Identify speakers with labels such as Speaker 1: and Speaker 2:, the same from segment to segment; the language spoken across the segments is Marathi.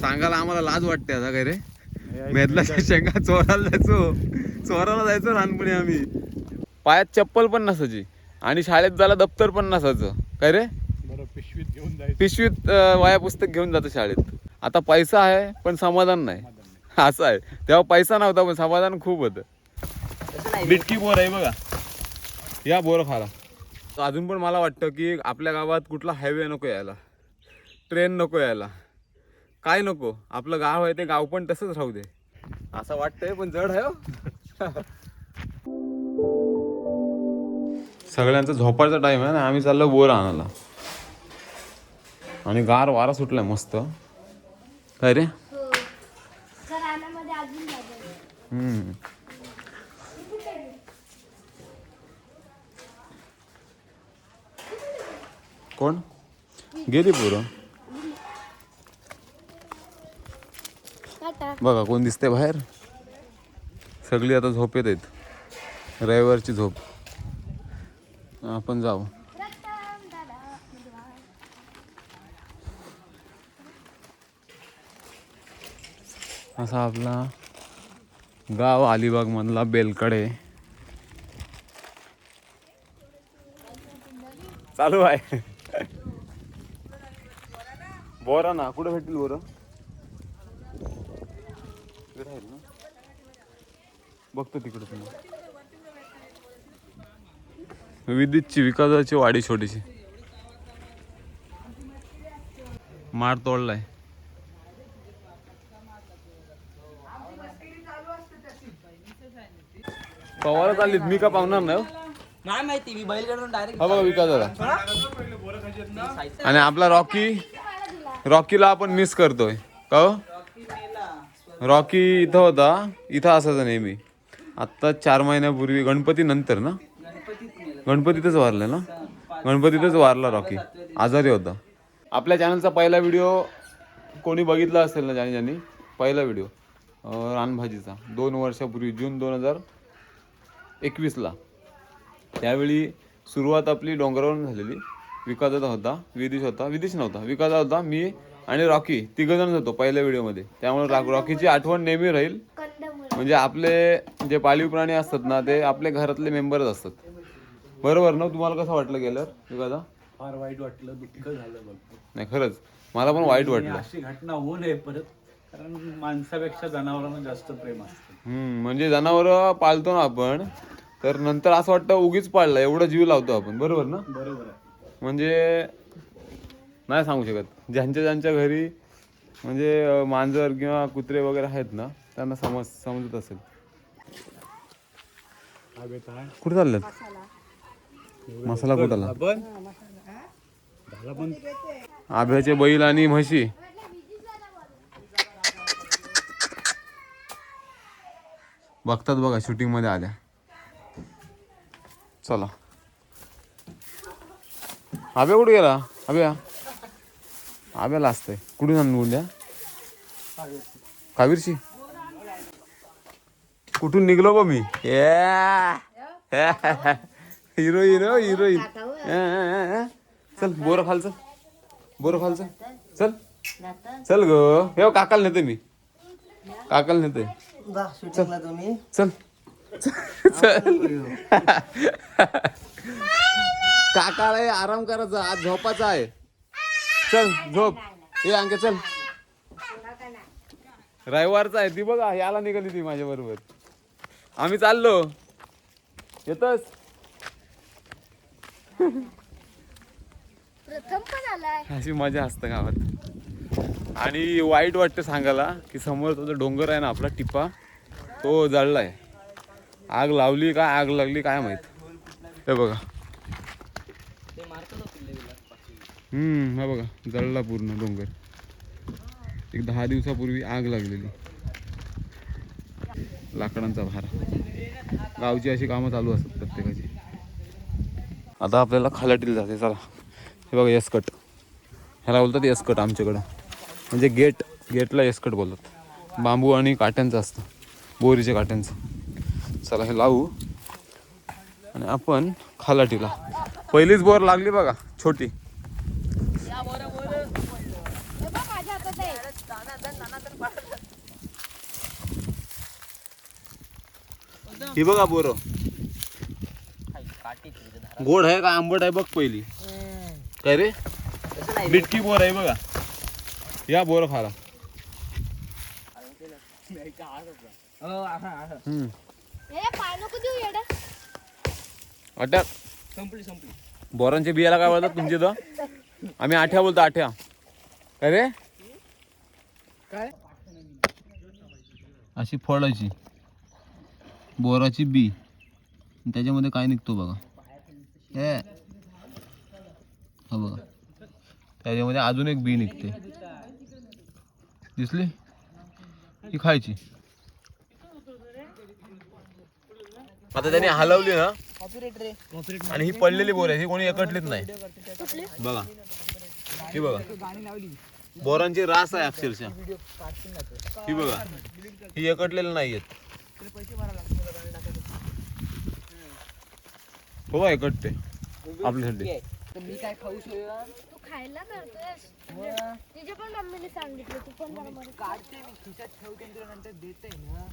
Speaker 1: सांगायला आम्हाला लाज वाटते आता काय रे. मेदलाच्या शेंगा चोराला जायचो. चोराला जायचो लहानपणी आम्ही. पायात चप्पल पण नसायची आणि शाळेत जायला दप्तर पण नसायचं. काय रे?
Speaker 2: बरं पिशवीत घेऊन जायचं.
Speaker 1: पिशवीत वाया पुस्तक घेऊन जातो शाळेत. आता पैसा आहे पण समाधान नाही. असं आहे. तेव्हा पैसा नव्हता पण समाधान खूप होतं. बिटकी बोर आहे बघा. या बोर खाला अजून पण मला वाटतं की आपल्या गावात कुठला हायवे नको यायला. ट्रेन नको यायला. काय नको? आपलं गाव आहे ते गाव पण तसंच राहू दे. असं वाटतंय पण जड आहे हो. सगळ्यांचा झोपायचा टाइम आहे ना आम्ही चाललो बोर आणायला. आणि गार वारा सुटलाय मस्त. काय रे?
Speaker 3: हो.
Speaker 1: हम्म. कोण? गेली पोरं. बघा कोण दिसते बाहेर. सगळी आता झोपेत आहेत. रविवारची झोप. आपण जाऊ. असा आपला गाव अलिबाग मधला बेलकडे. चालू आहे. बोरा ना कुठे भेटतील बोर? ना. बघतो तिकडे तुम्ही. विद्युतची विकासाची वाडी छोटीशी. मार तोडलाय. पवार चाललीत मी का पावणार नाही हो.
Speaker 4: नाही माहिती मी बैलगाडून डायरेक्ट
Speaker 1: हा बघा विकास दादा आणि आपला रॉकी रॉकीला आपण मिस करतोय. का हो? रॉकी इथं होता इथं असायचा नेहमी. आत्ता चार महिन्यापूर्वी गणपती नंतर ना? गणपतीतच वारला ना? गणपतीतच वारला रॉकी. आजारी होता. आपल्या चॅनलचा पहिला व्हिडिओ कोणी बघितला असेल ना ज्याने ज्यांनी? पहिला व्हिडिओ रानभाजीचा. दोन वर्षापूर्वी जून दोन हजार एकवीसला. त्यावेळी सुरुवात आपली डोंगरावरून झालेली. विकासाचा होता विदेश होता. विदेश नव्हता. विकासदा होता. मी आणि रॉकी तिघजण होतो पहिल्या व्हिडिओमध्ये. त्यामुळे रॉकीची आठवण नेहमी राहील. म्हणजे आपले जे पाळीव प्राणी असतात ना ते आपले घरातले मेंबरच असतात. बरोबर ना? तुम्हाला कसं वाटलं गेलं विकासा
Speaker 2: फार वाईट वाटलं दुःख झालं
Speaker 1: नाही खरंच. मला पण वाईट वाटलं.
Speaker 2: अशी घटना होऊ नये परत कारण माणसापेक्षा जनावरांना जास्त प्रेम असतं.
Speaker 1: हम्म म्हणजे जनावर पाळतो ना आपण तर नंतर असं वाटतं उगीच पाळलं एवढं जीव लावतो आपण. बरोबर ना?
Speaker 2: बरोबर
Speaker 1: म्हणजे नाही सांगू शकत. ज्यांच्या ज्यांच्या घरी म्हणजे मांजर किंवा कुत्रे वगैरे आहेत ना त्यांना समज समजत असेल. कुठे चाललं मसाला
Speaker 2: कुठे आला?
Speaker 1: आभ्याचे बैल आणि म्हशी. बघतात बघा शूटिंगमध्ये आल्या. चला. आभ्या कुठे गेला? अभ्या आभ्याला असतंय. कुठून आणून द्या? कावीरची. कुठून निघलो बा मी? Hero hero heroine. चल बोर खाल चल. बोर खाल चल. चल. चल ग. हे काकाला नेते मी. काकाला नेते
Speaker 4: शूटिंगला तुम्ही?
Speaker 1: चल. चल. काकाला आराम करायचा. आज झोपाचा आहे. चल झोप. ये अंके चल. रविवारचा आहे ती बघा याला निघाली ती माझ्या बरोबर. आम्ही चाललो.
Speaker 3: आलाय.
Speaker 1: अशी मजा असते गावात. आणि वाईट वाटतं सांगायला की समोर तो जो डोंगर आहे ना आपला टिपा तो जळलाय. आग लावली का आग लागली काय माहीत. हे बघा. हम्म हा बघा जळला पूर्ण डोंगर. एक दहा दिवसापूर्वी आग लागलेली. लाकडांचा भारा. गावची अशी कामं चालू असतात प्रत्येकाची. आता आपल्याला खालाटीला जाते चला. हे बघा यसकट. ह्याला बोलतात यसकट आमच्याकडं. म्हणजे गेट गेटला यसकट बोलतात. बांबू आणि काट्यांचं असतं. बोरीच्या काट्यांचं. चला हे लावू. आणि आपण खालाटीला. पहिलीच बोर लागली बघा छोटी
Speaker 3: हे बघ माझ्या हातात आहे
Speaker 1: ही बघा बोर. गोड आहे का आंबट आहे बघ पहिली. काय रे? बिटकी बोर आहे बघा. या बोर खाला
Speaker 4: संपली
Speaker 1: बोरांच्या बियाला काय बोलतात तुमच्या इथं आम्ही आठ्या बोलतो आठ्या. काय रे?
Speaker 2: काय
Speaker 1: अशी फळाची बोराची बी. त्याच्यामध्ये काय निघतो बघा. हे. हा बघा. त्याच्यामध्ये अजून एक बी निघते. दिसली? ही खायची. आता त्याने हलवली ना आणि ही पडलेली बोर आहे ही कोणी एकटलीच नाही. बघा. ही बघा. बोरांची रास आहे अक्षरशः. ही बघा. ही एकटलेली हो एकटते आपल्यासाठी.
Speaker 4: मी काय खाऊ शकतो
Speaker 3: तू खायला करतोयस तिच्या पण मम्मीने सांगितलं तू पण
Speaker 4: काढते मी खिशात ठेवते आणि तुला नंतर देते ना.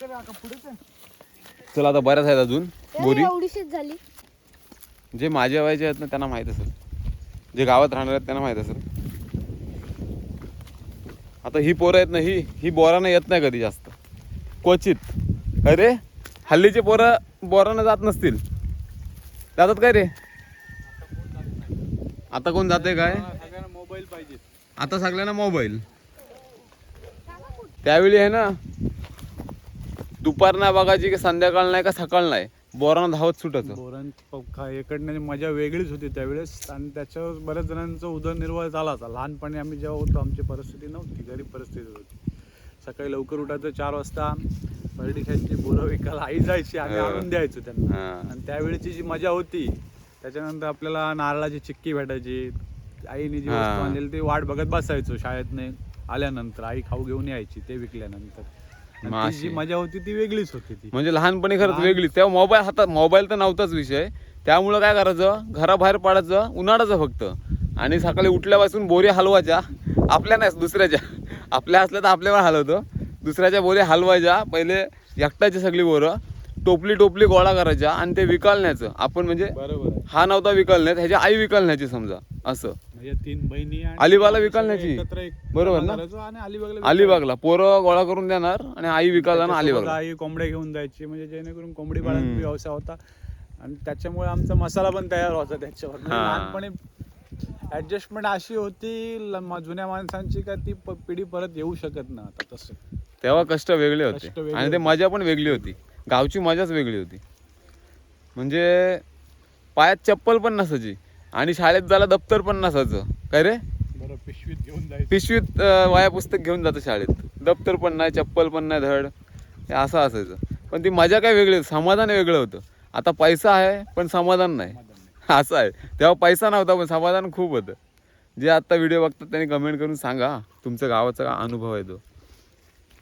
Speaker 4: चल आता पुढे चल.
Speaker 1: चला आता बऱ्याच आहेत अजून. बोरी
Speaker 3: एवढीशीच झाली.
Speaker 1: जे माझ्या वयाचे आहेत ना त्यांना माहीत असेल. जे गावात राहणार आहेत त्यांना माहीत असेल. आता ही पोरं येत नाही ही ही बोरानं येत नाही कधी जास्त. क्वचित. अरे हल्लीचे पोरं बोरानं जात नसतील. जातात काय रे? आता कोण जाते काय?
Speaker 2: सगळ्यांना मोबाईल पाहिजे
Speaker 1: आता सगळ्यांना मोबाईल. त्यावेळी आहे ना दुपार नाही बघायची की संध्याकाळ नाही का सकाळ नाही. बोरानं धावत सुटायचं
Speaker 2: बोरां इकडनं मजा वेगळीच होती त्यावेळेस. आणि त्याच्यावर बऱ्याच जणांचा उदरनिर्वाह झाला होता. लहानपणी आम्ही जेव्हा होतो आमची परिस्थिती नव्हती. गरीब परिस्थिती होती. सकाळी लवकर उठायचं चार वाजता. परडिशांची बोरं विकायला आई जायची. आम्ही. आणून द्यायचो त्यांना. आणि त्यावेळेची जी मजा होती त्याच्यानंतर आपल्याला नारळाची चिक्की भेटायची. आईने जी. वस्तू आणलेली ती वाट बघत बसायचो शाळेतने. आल्यानंतर आई खाऊ घेऊन यायची ते विकल्यानंतर. ती. जी मजा होती ती वेगळीच होती ती.
Speaker 1: म्हणजे लहानपणी खरंच वेगळी. तेव्हा मोबाईल हातात मोबाईल तर नव्हताच विषय. त्यामुळं काय करायचं? घराबाहेर पडायचं उन्हाळ्याचं फक्त. आणि सकाळी उठल्यापासून बोरी हलवायच्या. आपल्या नाही दुसऱ्याच्या. आपल्या असल्या तर आपल्यावर हलवतो. दुसऱ्याच्या बोरी हलवायच्या. पहिले एकटाची सगळी बोरं टोपली टोपली गोळा करायच्या आणि ते विकालण्याचं आपण म्हणजे
Speaker 2: बरोबर आहे.
Speaker 1: हा नव्हता विकालण्यात ह्याची आई विकालण्याची समजा. असं.
Speaker 2: तीन बहिणी आणि
Speaker 1: अलिबागला विकालण्याची.
Speaker 2: एकत्र एक
Speaker 1: बरोबर ना?
Speaker 2: करायचो आणि अलिबागला
Speaker 1: अलिबागला पोरं गोळा करून देणार आणि आई विकायला ना
Speaker 2: त्याच्यासोबत
Speaker 1: अलिबागला
Speaker 2: आई कोंबड्या घेऊन जायची म्हणजे जेणेकरून कोंबडी पालन
Speaker 1: हम्म.
Speaker 2: व्यवसाय होता आणि त्याच्यामुळे आमचा मसाला पण तयार व्हायचा त्याच्यावर म्हणजे
Speaker 1: हा.
Speaker 2: लहानपणी ऍडजस्टमेंट अशी होती ल- म- जुन्या माणसांची का ती प- पिढी परत येऊ शकत ना आता तसं
Speaker 1: तेव्हा कष्ट वेगळे होते
Speaker 2: वेगळे
Speaker 1: आणि ते
Speaker 2: होते.
Speaker 1: मजा पण वेगळी होती गावची मजाच वेगळी होती म्हणजे पायात चप्पल पण नसायची आणि शाळेत जायला दप्तर पण नसायचं. काय रे?
Speaker 2: बरं पिशवीत घेऊन जायचं.
Speaker 1: पिशवीत वया पुस्तक घेऊन जातं शाळेत. दप्तर पण नाही चप्पल पण नाही धड. हे असं असायचं. पण ती मजा काय वेगळी समाधान वेगळं होतं. आता पैसा आहे पण समाधान नाही. असं आहे. तेव्हा पैसा नव्हता पण समाधान खूप होतं. जे आत्ता व्हिडिओ बघतात त्यांनी कमेंट करून सांगा तुमच्या गावाचा अनुभव आहे तो.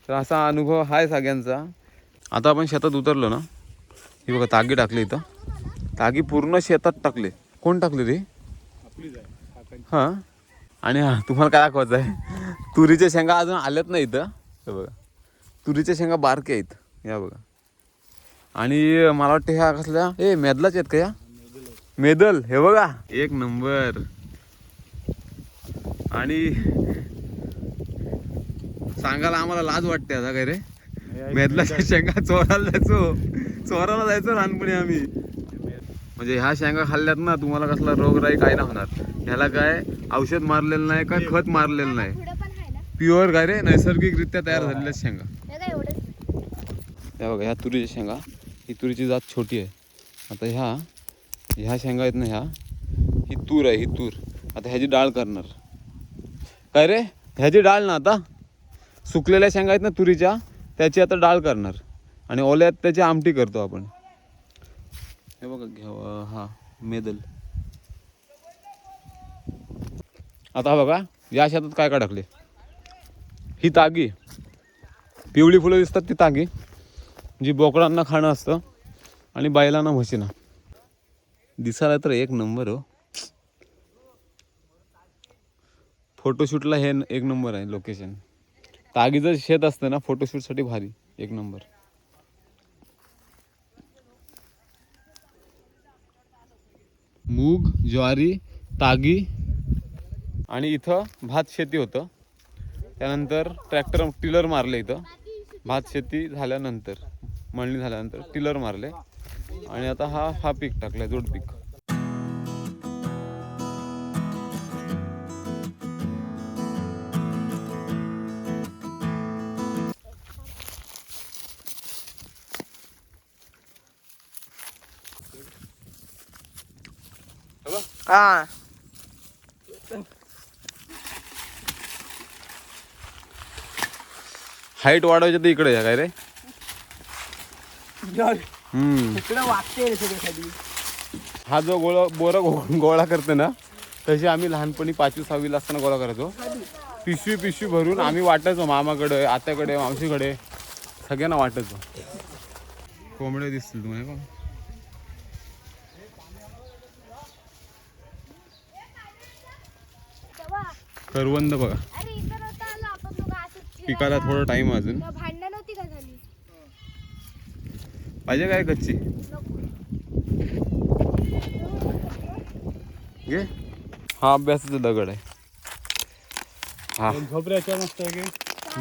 Speaker 1: तर असा अनुभव आहे सगळ्यांचा. आता आपण शेतात उतरलो ना. ही बघा तागी टाकली इथं. तागी पूर्ण शेतात टाकले. कोण टाकले रे
Speaker 2: काकांची.
Speaker 1: हां. आणि हा तुम्हाला काय दाखवायचं आहे? तुरीच्या शेंगा अजून आल्यात नाही इथं? हे बघा. तुरीच्या शेंगा बारक्या आहेत. या बघा. आणि मला वाटतं ह्या कसल्या? ए मेदलाच आहेत का या? मेदल हे बघा. एक नंबर. आणि सांगायला आम्हाला लाज वाटते आता काय रे? मेदलाच्या शेंगा चोरायला जायचो. चोरायला जायचो लहानपणी आम्ही. म्हणजे ह्या शेंगा खाल्ल्यात ना तुम्हाला कसला रोगराई काय नाही होणार. ह्याला काय औषध मारलेलं नाही का खत मारलेलं नाही.
Speaker 3: ना?
Speaker 1: प्युअर काय रे? नैसर्गिकरित्या तयार झालेल्या शेंगा.
Speaker 3: हे काय एवढंच?
Speaker 1: या बघा ह्या तुरीच्या शेंगा. ही तुरीची जात छोटी आहे. आता ह्या ह्या शेंगा आहेत ना ह्या. ही तूर आहे ही तूर. आता ह्याची डाळ करणार. काय रे? ह्याची डाळ ना आता. सुकलेल्या शेंगा आहेत ना तुरीच्या त्याची आता डाळ करणार. आणि ओल्यात त्याची आमटी करतो आपण. हे बघा घ्या हा मेदल. आता हा बघा या शेतात काय काय टाकले ही तागी. पिवळी फुलं दिसतात ती तागी जी बोकडांना खाणं असतं आणि बैलांना म्हशीना. दिसायला तर एक नंबर हो. फोटोशूटला हे एक नंबर आहे लोकेशन तागीचं शेत असतं ना फोटोशूटसाठी भारी एक नंबर. मूग ज्वारी तागी. आणि इथं भात शेती होतं. त्यानंतर ट्रॅक्टर टिलर मारले इथं. भात शेती झाल्यानंतर मळणी झाल्यानंतर टिलर मारले. आणि आता हा हा पीक टाकला जोड
Speaker 4: हा.
Speaker 1: हाईट वाढवायची तर इकडे या काय रे? हम्म.
Speaker 4: रे
Speaker 1: हा जो गोळा बोरा गो- गोळा करते ना तशी आम्ही लहानपणी पाचवी सहावीला असताना गोळा करायचो. पिशवी पिशवी भरून आम्ही वाटायचो मामाकडे आत्याकडे मावशीकडे सगळ्यांना वाटायचो. कोंबड्या दिसतील तुम्हाला का
Speaker 3: तेव्हा
Speaker 1: करवंद बघा. पिकाला थोडा टाइम अजून.
Speaker 3: तेव्हा भांडणं नव्हती का झाली?
Speaker 1: पाहिजे काय कच्ची? घे. हा अभ्यासाचा दगड आहे. हा.
Speaker 2: झोपऱ्याच्या मस्त आहे की?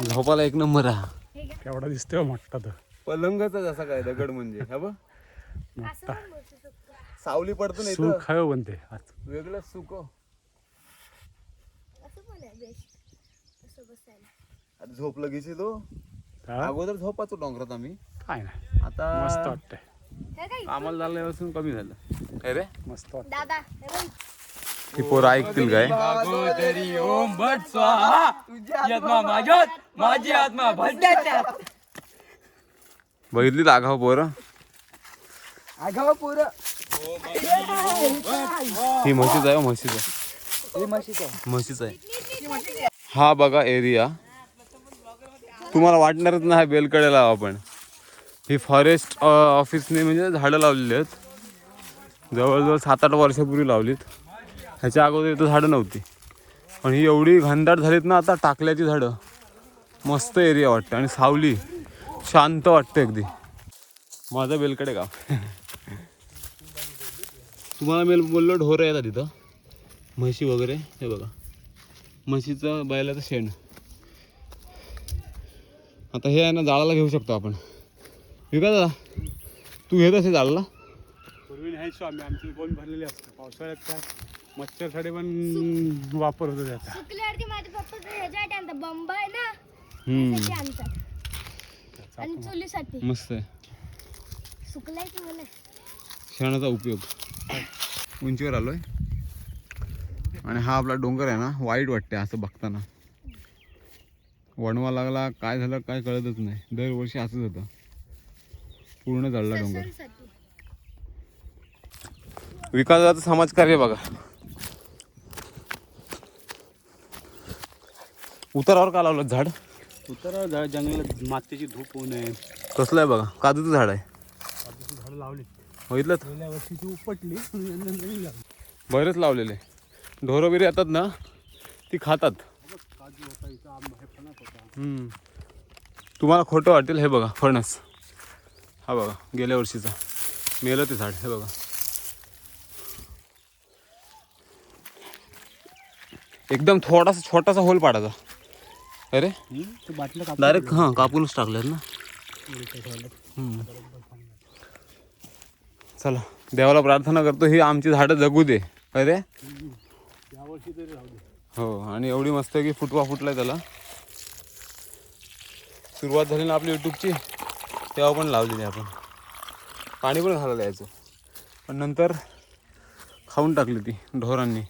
Speaker 1: झोपाला एक नंबर हा
Speaker 3: हे
Speaker 2: केवढा दिसतोय हो मोठा तर
Speaker 1: पलंगचा जसा काय दगड म्हणजे हा बघ.
Speaker 3: असं
Speaker 1: सावली पडतो ना
Speaker 2: सुख खाय बनते आज
Speaker 1: वेगळं सुक
Speaker 3: असं पण आहे बेस्ट बसायला
Speaker 1: झोपलं घेशी तो
Speaker 2: हा?
Speaker 1: अगोदर झोपाचो डोंगरात आम्ही.
Speaker 2: काय नाही.
Speaker 1: आता
Speaker 2: मस्त वाटतंय.
Speaker 3: हे काय?
Speaker 1: कामाला झाल्यापासून कमी झालं. काय रे?
Speaker 2: मस्त वाटत
Speaker 3: दादा
Speaker 1: पोरं ऐकतील काय?
Speaker 4: अगोदरी ओम भट स्वाहा. तुझी आत्मा माझ्यात माझी आत्मा भटक्यात
Speaker 1: बघितली आघाव पोरं?
Speaker 4: आगाव पोर.
Speaker 1: ही म्हशीच आहे हो, म्हशीच आहे.
Speaker 4: हे म्हशीचं आहे.
Speaker 1: म्हशीच आहे. हा बघा एरिया. तुम्हाला वाटणारच नाही हा बेलकड्याला आपण. ही फॉरेस्ट ऑफिसने म्हणजे झाडं लावलेली आहेत. जवळजवळ सात आठ वर्षापूर्वी लावलीत. ह्याच्या अगोदर इथं झाडं नव्हती. पण ही एवढी घनदाट झालीत ना आता टाकल्याची झाडं. मस्त एरिया वाटतं आणि सावली. शांत वाटतं अगदी. माझं बेलकडे गाव. तुम्हाला मी बोललो ढोरं येतात तिथं म्हशी वगैरे हे बघा. म्हशीचं बैलाचं शेण. आता हे आहे ना जाळाला घेऊ शकतो आपण. विका दादा तू घेत असे जाळाला?
Speaker 2: पूर्वी न्यायचो आम्ही आमची कोण भरलेली असते. पावसाळ्यात काय मच्छरसाठी पण वापर होतो त्याचा.
Speaker 3: सुकल्यावरती ह्याच्यासाठी बंब आहे ना
Speaker 1: हम्म,
Speaker 3: त्यासाठी आणतात. आणि चुलीसाठी.
Speaker 1: मस्त आहे.
Speaker 3: सुकलाय की मला?
Speaker 1: शेणाचा उपयोग. उंचीवर आलोय. आणि हा आपला डोंगर आहे ना वाईट वाटते असं बघताना. वणवा लागला काय झालं काय कळतच नाही. दरवर्षी असंच होतं. पूर्ण जळला डोंगर. विकासाचं समाजकार्य बघा. उतारावर का लावलं झाड?
Speaker 2: उतर झाड जंगलात मातीची धूप होऊ नये.
Speaker 1: कसलं आहे बघा. काजूचं झाड आहे.
Speaker 2: काजूची झाडं लावली.
Speaker 1: बघितलं
Speaker 2: गेल्या वर्षी ती उपटली.
Speaker 1: बरेच लावलेले. ढोरं वगैरे येतात ना ती खातात. तुम्हाला खोटं वाटेल हे बघा फणस. हा बघा गेल्या वर्षीचा. मेलं ते झाड हे बघा. एकदम थोडासा छोटासा होल पाडायचा. अरे? डायरेक्ट हां कापूनच टाकल्यात ना. चला देवाला प्रार्थना करतो ही आमची झाडं जगू दे. अरे रे
Speaker 2: यावर्षी तरी राहू दे
Speaker 1: हो आणि एवढी मस्त की फुटवा फुटलाय त्याला. सुरुवात झाली ना आपली यूट्यूबची तेव्हा पण लावलेली आपण. पाणी पण घालायला यायचं. पण नंतर खाऊन टाकली ती ढोरांनी.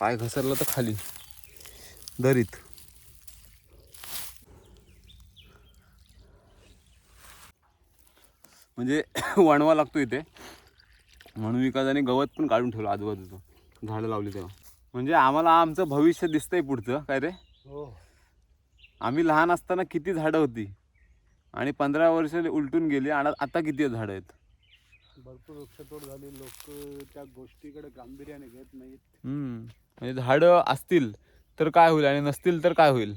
Speaker 1: पाय घसरला तर खाली. दरीत. म्हणजे वणवा लागतो इथे. म्हणून विकासाने गवत पण काढून ठेवलं आजूबाजूचं. झाडं लावली तेव्हा. म्हणजे आम्हाला आमचं भविष्य दिसतंय पुढचं. काय रे?
Speaker 2: हो.
Speaker 1: आम्ही लहान असताना किती झाडं होती? आणि पंधरा वर्ष उलटून गेली आणि आता किती झाडं आहेत?
Speaker 2: भरपूर वृक्षतोड झाली. लोक त्या गोष्टीकडे गांभीर्याने घेत नाहीत.
Speaker 1: हम्म. म्हणजे झाडं असतील तर काय होईल आणि नसतील तर काय होईल?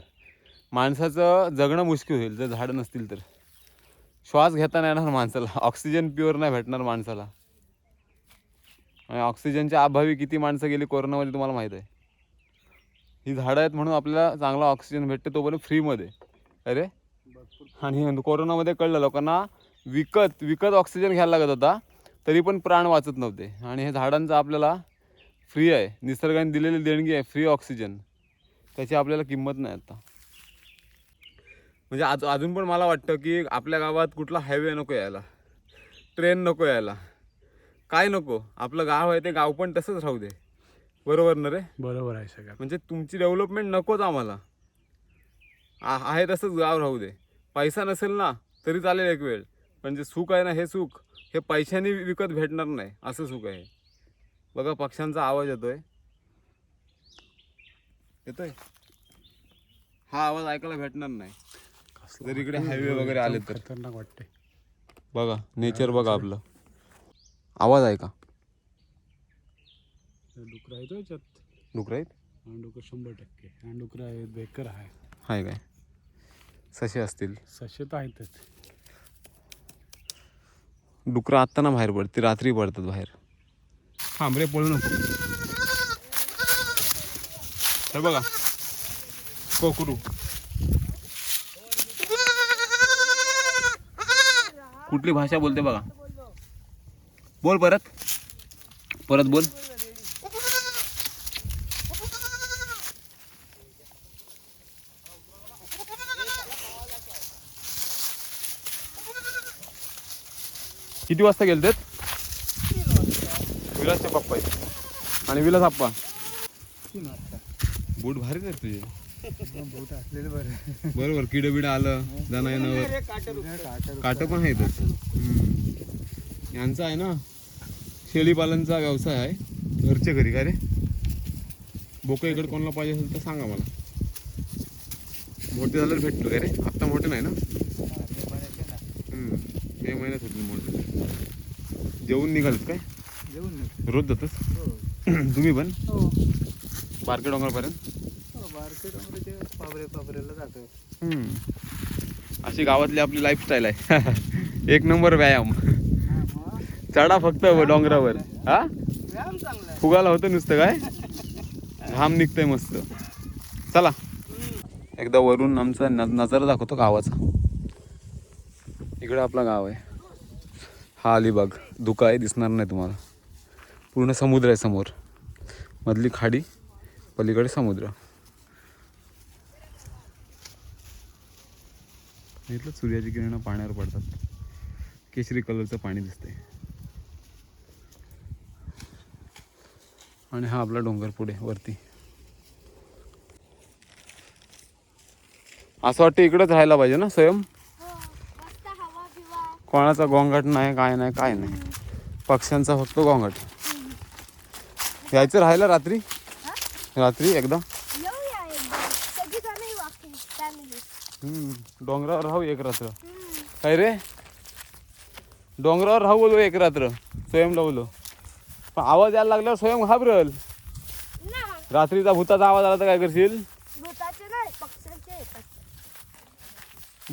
Speaker 1: माणसाचं जगणं मुश्किल होईल. जर झाडं नसतील तर. श्वास घेता नाही येणार माणसाला. ऑक्सिजन प्युअर नाही भेटणार माणसाला. आणि ऑक्सिजनच्या अभावी किती माणसं गेली कोरोनामध्ये तुम्हाला माहीत आहे. ही झाडं आहेत म्हणून आपल्याला चांगला ऑक्सिजन भेटते तोपर्यंत फ्रीमध्ये. अरे? आणि कोरोनामध्ये कळलं लोकांना विकत विकत ऑक्सिजन घ्यायला लागत होता तरी पण प्राण वाचत नव्हते. आणि हे झाडांचं आपल्याला फ्री आहे. निसर्गाने दिलेली देणगी आहे फ्री ऑक्सिजन. त्याची आपल्याला किंमत नाही आता. म्हणजे आज अजून पण मला वाटतं की आपल्या गावात कुठला हायवे नको यायला. ट्रेन नको यायला. काय नको? आपलं गाव आहे ते गाव पण तसंच राहू दे. बरोबर ना रे?
Speaker 2: बरोबर आहे सगळं.
Speaker 1: म्हणजे तुमची डेव्हलपमेंट नकोच आम्हाला. आ- आहे तसंच गाव राहू दे. पैसा नसेल ना तरी चालेल एक वेळ. पण जे सुख आहे ना हे सुख. हे पैशाने विकत भेटणार नाही असं सुख आहे. बघा पक्ष्यांचा आवाज येतोय. येतोय? हा आवाज ऐकायला भेटणार नाही. जर इकडे हायवे वगैरे आले तर.
Speaker 2: खतरनाक वाटते
Speaker 1: बघा नेचर बघा आपलं. आवाज ऐका
Speaker 2: डुकर आहे तो याच्यात.
Speaker 1: डुकर आहेत?
Speaker 2: डुकर शंभर टक्के. डुकर आहे बेकर आहे.
Speaker 1: हाय काय? ससे असतील.
Speaker 2: सशे तर आहेतच.
Speaker 1: डुकरं आत्ता ना बाहेर पडते रात्री पडतात बाहेर. थांब रे पळू नको. हे बघा कोकरू. कुठली भाषा बोलते बघा. बोल परत. परत बोल. किती वाजता गेलते विलासचे पप्पा आणि विलास आप्पा. बूट भारीच आहेत तुझे
Speaker 2: असलेले बरं.
Speaker 1: बरोबर किड बिड आलं जाणं येण्यावर काटं पण हम्म. यांचा आहे ना शेळीपालनचा व्यवसाय आहे. घरच्या घरी काय रे? बोकं इकडे कोणाला पाहिजे असेल तर सांगा मला. मोठे झाल्यावर भेटतो काय रे? आत्ता मोठे नाही ना? हम्म. मे महिन्यात होतील मोठे. जेवून निघालत काय?
Speaker 2: जेवण नाही
Speaker 1: रोज जातच तुम्ही पण?
Speaker 2: हो.
Speaker 1: बारके डोंगरपर्यंत?
Speaker 2: जातो
Speaker 1: हम्म. अशी गावातली आपली लाईफस्टाईल आहे. एक नंबर व्यायाम. चढा फक्त डोंगरावर. हा? फुगाला होतं नुसतं काय? घाम निघतंय मस्त. चला. एकदा वरून आमचा नजारा दाखवतो गावाचा. इकडे आपला गाव आहे. हा अलिबाग. धुका आहे दिसणार नाही तुम्हाला. पूर्ण समुद्र आहे समोर. मधली खाडी पलीकडे समुद्र. इथलं सूर्याची किरणं पाण्यावर पडतात. केशरी कलरचं पाणी दिसतंय. आणि हा आपला डोंगर पुढे वरती. असं वाटतं इकडंच राहायला पाहिजे ना स्वयं? कोणाचा गोंगाट नाही काय नाही काय नाही. पक्ष्यांचा फक्त गोंगाट. यायचं राहायला रात्री? रात्री एकदा
Speaker 3: येऊया एकदा सगळी जण येऊ अख्खी फॅमिली
Speaker 1: हम्म, डोंगरावर राहू एक रात्र. काय रे? डोंगरावर राहू बोलू एक रात्र स्वयं लावलो. पण आवाज यायला लागल्यावर स्वयं घाबरल. रात्रीचा भूताचा आवाज आला तर काय करशील?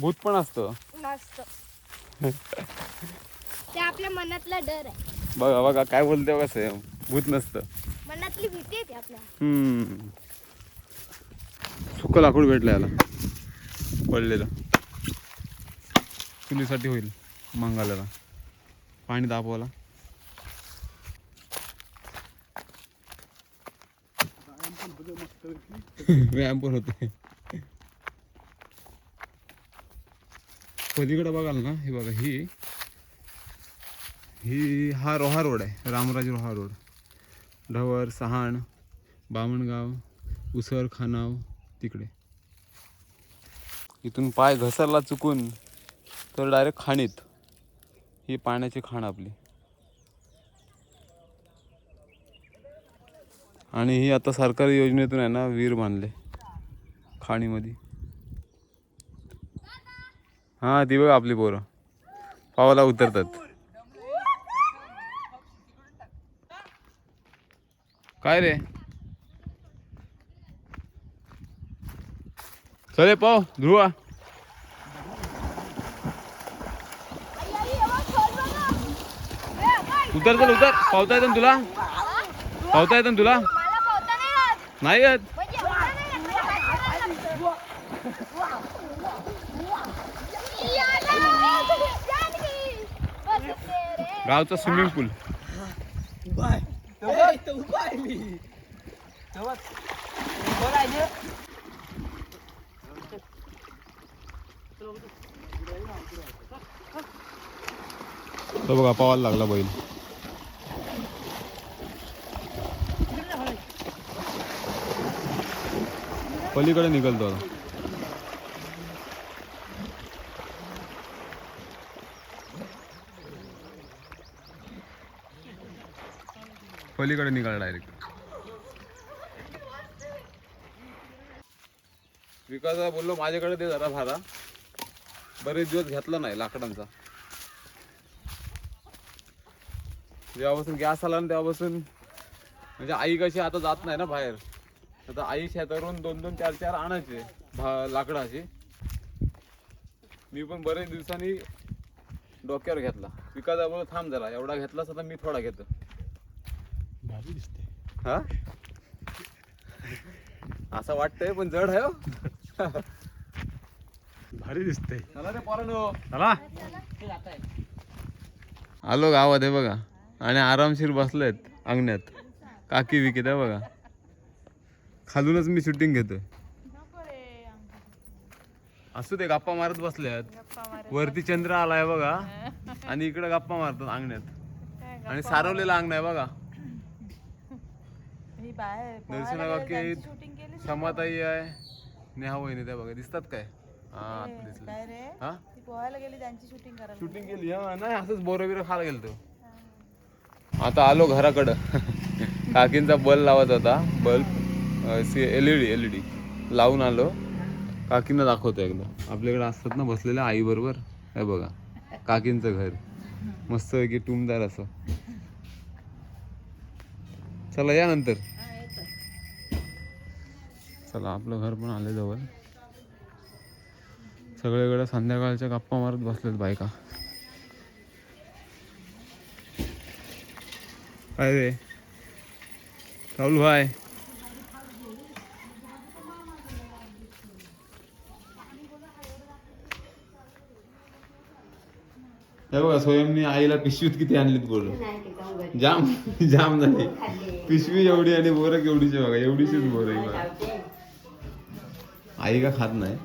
Speaker 1: भूत पण असतं.
Speaker 3: ते आपल्या मनातला डर आहे.
Speaker 1: बघा बघा काय बोलते बघा स्वयं. भूत नसतं.
Speaker 3: मनातली भीती आपल्या.
Speaker 1: हम्म. सुकं लाकूड भेटलं याला. पडलेला. चुलीसाठी होईल मंगाल्याला पाणी दाबवायला. व्यायाम पण होतोय. पलीकडे बघाल ना हे बघा ही ही हा रोहा रोड आहे रामराज रोहा रोड. ढवर सहाण बामणगाव उसर खानाव तिकडे. इथून पाय घसरला चुकून तर डायरेक्ट खाणीत. ही पाण्याची खाण आपली. आणि ही आता सरकारी योजनेतून आहे ना वीर बांधले. खाणीमध्ये. हां ती बघ आपली पोरं. पावाला उतरतात. काय रे? चले पाव ध्रुवा उतर चल उतर. पावता येतं तुला? पावता येतं तुला?
Speaker 3: नाही येत.
Speaker 1: गावचा स्विमिंग
Speaker 3: पूल बाय मला नाही येत, मला हात करायला लागतं. याला! जानकी! बस तेरे.
Speaker 1: गावचा स्विमिंग पूल तो बघा पावायला लागला बैल. पलीकडे निघलतो आता. पलीकडे निघाला डायरेक्ट विकासा बोललो माझ्याकडे दे जरा भारा बरेच दिवस घेतला नाही लाकडांचा. जेव्हापासून गॅस आला ना तेव्हापासून म्हणजे आई कशी आता जात नाही ना बाहेर. आता आई शेतावरून दोन दोन चार चार आणायचे भा लाकडाचे. मी पण बरेच दिवसांनी डोक्यावर घेतला. विकास बोल थांब जरा एवढा घेतलास आता मी थोडा घेतो.
Speaker 2: भारी दिसते.
Speaker 1: हा? असं वाटतंय पण जड आहे हो.
Speaker 2: भारी दिसते.
Speaker 1: चला रे पोरांनो.
Speaker 2: चला.
Speaker 1: आलो गावात आहे बघा. आणि आरामशीर बसलेत अंगण्यात. काकी विकीत आहे बघा. खालूनच मी शूटिंग घेतोय. असू ते गप्पा मारत बसल्यात. वरती चंद्र आलाय बघा. आणि इकडे गप्पा मारतात अंगण्यात. आणि सारवलेलं अंगण आहे बघा. दर्शना काकी क्षमाताई आहे. नेहा वहिनी त्या बघा. दिसतात काय? हा दिसलं. हा?
Speaker 5: ती पोहायला गेली त्यांची शूटिंग
Speaker 1: केली हा नाही असंच बोर बिर खायला गेलतो. आता आलो घराकडं. काकींचा बल्ब लावत होता. Bulb L E D L E D. लावून आलो. काकींना दाखवतो एकदा. आपल्याकडे असतात ना बसलेल्या आई बरोबर? हे बघा. काकींचं घर. मस्त की टुमदार असं. चला या नंतर. चला आपलं घर पण आले जवळ. सगळीकडे संध्याकाळच्या गप्पा मारत बसलेत बायका. राहुल भाई हे बघा स्वयंनी आईला पिशवीत किती आणलीत बोल जाम जाम झाली पिशवी एवढी आणि बोरं केवढीची बघा एवढीशीच बोर आहे आई का खात नाही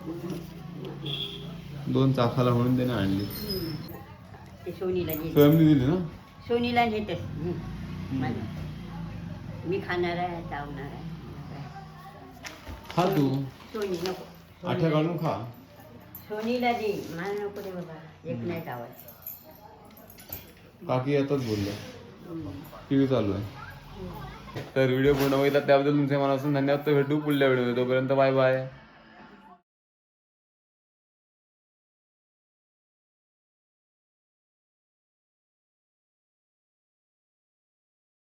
Speaker 1: दोन चाखाला म्हणून त्याने आणली
Speaker 6: सोनीला
Speaker 1: दिली ना
Speaker 6: सोनीला नेते मी खाणार आहे चावणार आहे.
Speaker 1: खा तू
Speaker 6: सोनी नको.
Speaker 1: आठ्या खा.
Speaker 6: सोनीला दे. मला नको दे बाबा. एक नाही चावत
Speaker 1: काकी बोलल्या टी व्ही चालू आहे. तर व्हिडिओ पूर्ण बघितला त्याबद्दल तुमचे मनापासून धन्यवाद. तर भेटू पुढल्या व्हिडिओ तोपर्यंत बाय बाय.